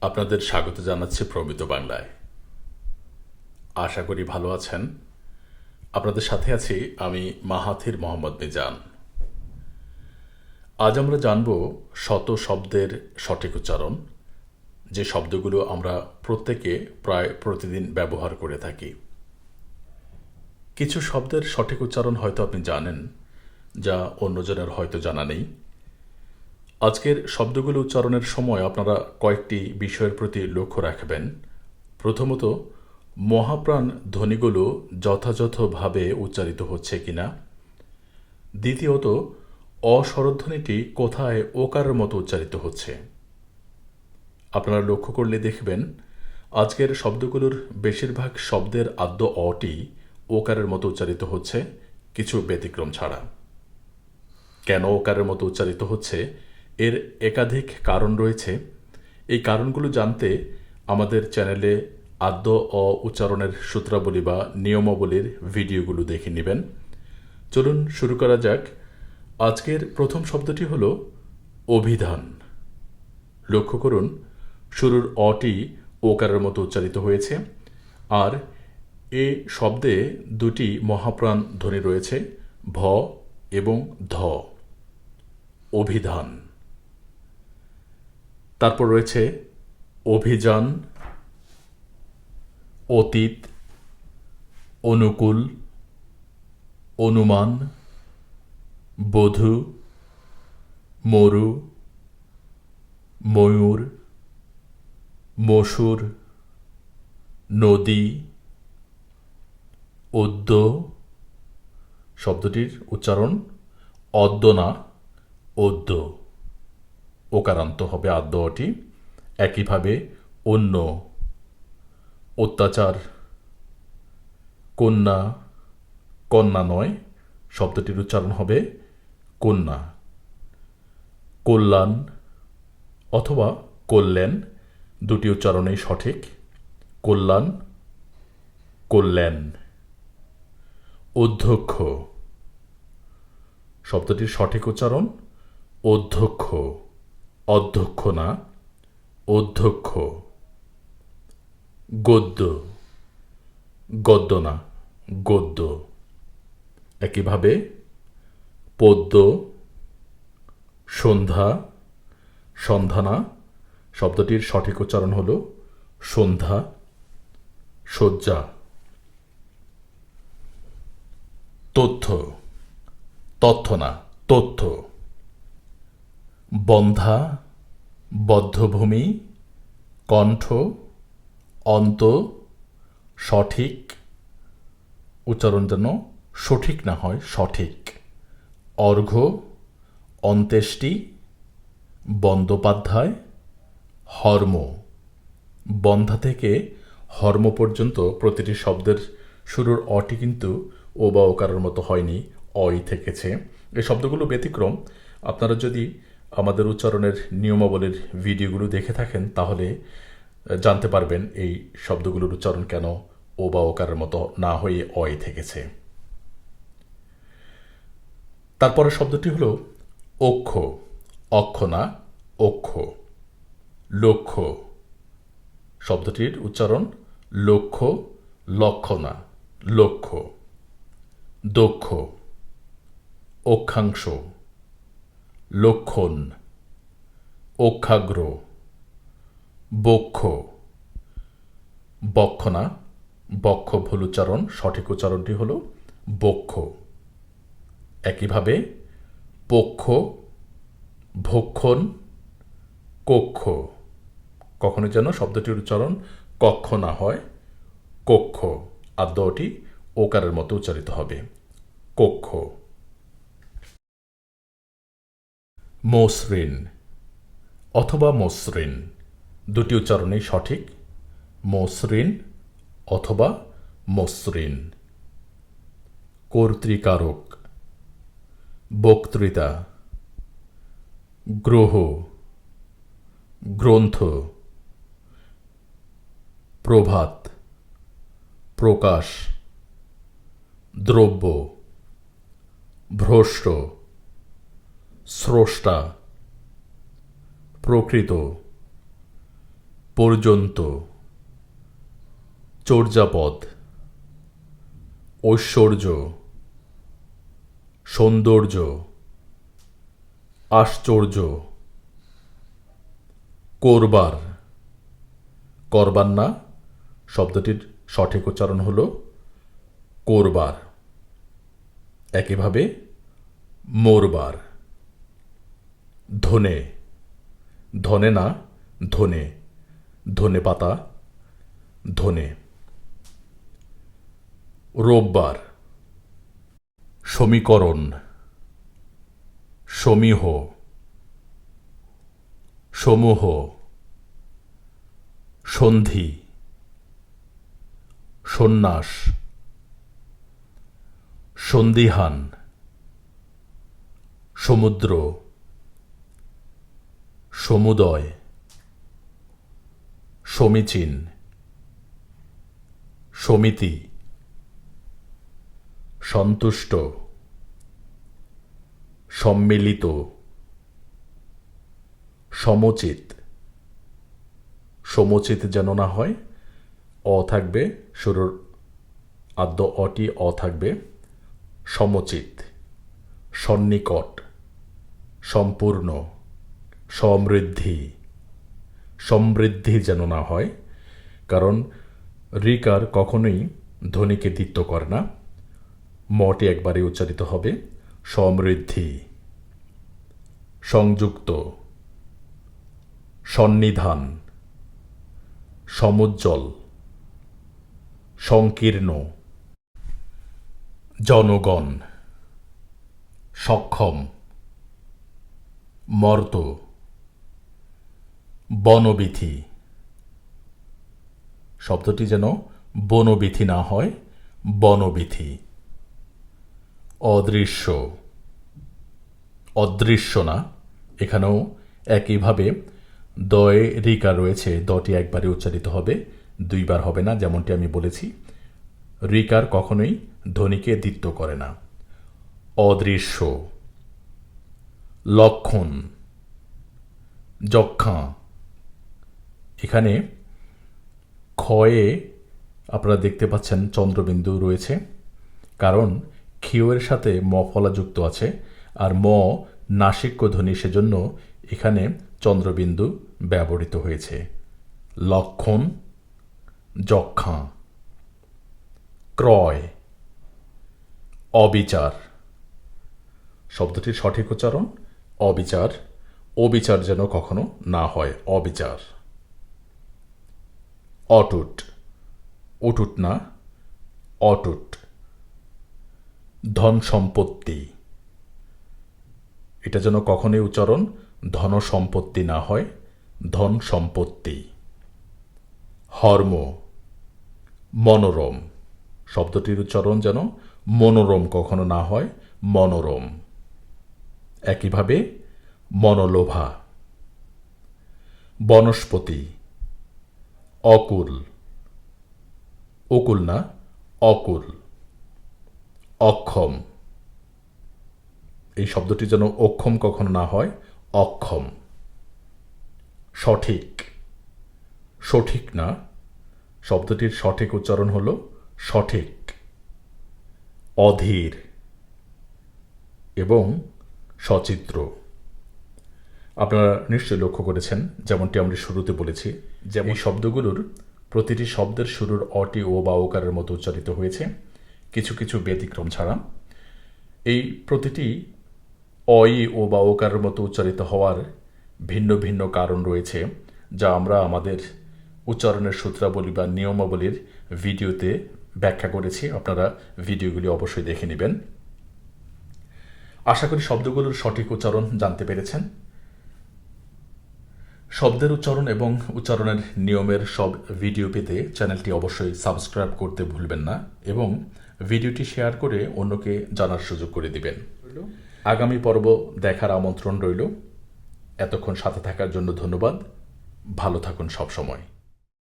আপনাদের স্বাগত জানাচ্ছি প্রমিত বাংলায়। আশা করি ভালো আছেন। আপনাদের সাথে আছি আমি মাহাথির মোহাম্মদ মিজান। আজ আমরা জানব শত শব্দের সঠিক উচ্চারণ, যে শব্দগুলো আমরা প্রত্যেকে প্রায় প্রতিদিন ব্যবহার করে থাকি। কিছু শব্দের সঠিক উচ্চারণ হয়তো আপনি জানেন, যা অন্যজনের হয়তো জানা নেই। আজকের শব্দগুলো উচ্চারণের সময় আপনারা কয়েকটি বিষয়ের প্রতি লক্ষ্য রাখবেন। প্রথমত, মহাপ্রাণ ধ্বনিগুলো যথাযথভাবে উচ্চারিত হচ্ছে কিনা। দ্বিতীয়ত, অস্বরধ্বনিটি কোথায় ওকারের মতো উচ্চারিত হচ্ছে। আপনারা লক্ষ্য করলে দেখবেন, আজকের শব্দগুলোর বেশিরভাগ শব্দের আদ্য অটি ওকারের মতো উচ্চারিত হচ্ছে, কিছু ব্যতিক্রম ছাড়া। কেন ওকারের মতো উচ্চারিত হচ্ছে? এর একাধিক কারণ রয়েছে। এই কারণগুলো জানতে আমাদের চ্যানেলে আদ্য অ উচ্চারণের সূত্রাবলী বা নিয়মাবলীর ভিডিওগুলো দেখে নেবেন। চলুন শুরু করা যাক। আজকের প্রথম শব্দটি হল অভিধান। লক্ষ্য করুন, শুরুর অটি ওকারের মতো উচ্চারিত হয়েছে আর এ শব্দে দুটি মহাপ্রাণ ধ্বনি রয়েছে, ভ এবং ধ। অভিধান। তারপর রয়েছে অভিযান, অতীত, অনুকূল, অনুমান, বধূ, মরু, ময়ূর, মসুর, নদী অদ্য শব্দটির উচ্চারণ অদ্য না অদ্য ওকারান্ত হবে আদ্যটি। একইভাবে অন্য অত্যাচার, কন্যা কন্যা নয়, শব্দটির উচ্চারণ হবে কন্যা। কল্যাণ অথবা কল্যাণ, দুটি উচ্চারণেই সঠিক। কল্যাণ কল্যাণ। অধ্যক্ষ শব্দটির সঠিক উচ্চারণ অধ্যক্ষ। অধ্যক্ষ না, অধ্যক্ষ। গদ্য। গদ্য না, গদ্য। একইভাবে পদ্য, সন্ধ্যা সন্ধানা শব্দটির সঠিক উচ্চারণ হল সন্ধ্যা, শয্যা। তথ্য। তথ্য না, তথ্য। বন্ধা, বদ্ধভূমি, কণ্ঠ, অন্ত, সঠিক। উচ্চারণ যেন সঠিক না হয়, সঠিক। অর্ঘ্য অন্ত্যেষ্টি, বন্দ্যোপাধ্যায়, হর্ম। বন্ধা থেকে হর্ম পর্যন্ত প্রতিটি শব্দের শুরুর অটি কিন্তু ও বা ওকারের মতো হয়নি, অই থেকেছে। এই শব্দগুলো ব্যতিক্রম। আপনারা যদি আমাদের উচ্চারণের নিয়মাবলীর ভিডিওগুলো দেখে থাকেন, তাহলে জানতে পারবেন এই শব্দগুলোর উচ্চারণ কেন ও বা ওকারের মতো না হয়ে অয় থেকেছে। তারপরে শব্দটি হলো অক্ষ অক্ষ না অক্ষ, লক্ষ্য। শব্দটির উচ্চারণ লক্ষ্য লক্ষ্য না লক্ষ্য, দক্ষ, অক্ষাংশ। লক্ষণ, অক্ষাগ্র, বক্ষ। বক্ষ না বক্ষ ভুল উচ্চারণ সঠিক উচ্চারণটি হল বক্ষ। একইভাবে পক্ষ, ভক্ষণ, কক্ষ। কখনো যেন শব্দটির উচ্চারণ কক্ষ না হয়, কক্ষ। আদ্যটি ওকারের মতো উচ্চারিত হবে, কক্ষ। মসৃণ অথবা মসৃণ। দুটি উচ্চারণেই সঠিক। মসৃণ অথবা মসৃণ। কর্তৃকারক বক্তৃতা গ্রহ গ্রন্থ প্রভাত প্রকাশ দ্রব্য ভ্রষ্ট স্রষ্টা, প্রকৃত, পর্যন্ত, চর্যাপদ, ঐশ্বর্য, সৌন্দর্য, আশ্চর্য, করবার। করবার না? শব্দটির সঠিক উচ্চারণ হল করবার। একইভাবে, মোরবার। ধনে। ধনে না, ধনে। ধনে পাতা, ধনে। রোববার। সমীকরণ। সমীহ। সমূহ। সন্ধি। সন্ন্যাস। সন্দিহান সমুদ্র। সমুদয়, সমীচীন, সমিতি, সন্তুষ্ট, সম্মিলিত, সমচিত। সমচিত যেন না হয়, অ থাকবে শুরুর আদ্য অটি, অ থাকবে সমচিত, সন্নিকট, সম্পূর্ণ। সমৃদ্ধি। সমৃদ্ধি যেন না হয়, কারণ রিকার কখনোই ধ্বনিকে দ্বিত্ব করে না। মটি একবারে উচ্চারিত হবে, সমৃদ্ধি। সংযুক্ত। সন্নিধান। সমুজ্জ্বল। সংকীর্ণ। জনগণ। সক্ষম। মর্ত। বনবিথি শব্দটি যেন বনবিথি না হয় বনবিথি অদৃশ্য। অদৃশ্য না, এখানেও একইভাবে দয়ে, রিকা রয়েছে, দটি একবারে উচ্চারিত হবে, দুইবার হবে না, যেমনটি আমি বলেছি। রিকার কখনোই ধ্বনিকে দ্বিত্ব করে না। অদৃশ্য। লক্ষণ। যক্ষা। এখানে ক্ষয়ে আপনারা দেখতে পাচ্ছেন চন্দ্রবিন্দু রয়েছে, কারণ ক্ষিয়ের সাথে ম ফলা যুক্ত আছে, আর ম নাসিক্য ধ্বনি সেজন্য এখানে চন্দ্রবিন্দু ব্যবহৃত হয়েছে। লক্ষণ, যক্ষা। ক্রয়, অবিচার। শব্দটির সঠিক উচ্চারণ, অবিচার। অবিচার যেন কখনো না হয়, অবিচার। অটুট। অটুট না, অটুট। ধন সম্পত্তি। এটা যেন কখনোই উচ্চারণ ধন সম্পত্তি না হয়, ধন সম্পত্তি। হর্ম। মনোরম। শব্দটির উচ্চারণ যেন মনোরম কখনো না হয়, মনোরম। একইভাবে মনোলোভা। বনস্পতি। অকুল। অকুল না, অকুল। অক্ষম। এই শব্দটি যেন অক্ষম কখনো না হয়, অক্ষম। সঠিক। সঠিক না, শব্দটির সঠিক উচ্চারণ হল সঠিক। অধীর এবং সচিত্র। আপনারা নিশ্চয়ই লক্ষ্য করেছেন, যেমনটি আমরা শুরুতে বলেছি যেমন শব্দগুলোর প্রতিটি শব্দের শুরুর অটি ও বা ওকারের মতো উচ্চারিত হয়েছে, কিছু কিছু ব্যতিক্রম ছাড়া। এই প্রতিটি অই ও বা ওকারের মতো উচ্চারিত হওয়ার ভিন্ন ভিন্ন কারণ রয়েছে, যা আমরা আমাদের উচ্চারণের সূত্রাবলী বা নিয়মাবলীর ভিডিওতে ব্যাখ্যা করেছি। আপনারা ভিডিওগুলি অবশ্যই দেখে নেবেন। আশা করি শব্দগুলোর সঠিক উচ্চারণ জানতে পেরেছেন। শব্দের উচ্চারণ এবং উচ্চারণের নিয়মের সব ভিডিও পেতে চ্যানেলটি অবশ্যই সাবস্ক্রাইব করতে ভুলবেন না এবং ভিডিওটি শেয়ার করে অন্যকে জানার সুযোগ করে দিবেন। আগামী পর্ব দেখার আমন্ত্রণ রইল। এতক্ষণ সাথে থাকার জন্য ধন্যবাদ। ভালো থাকুন সবসময়।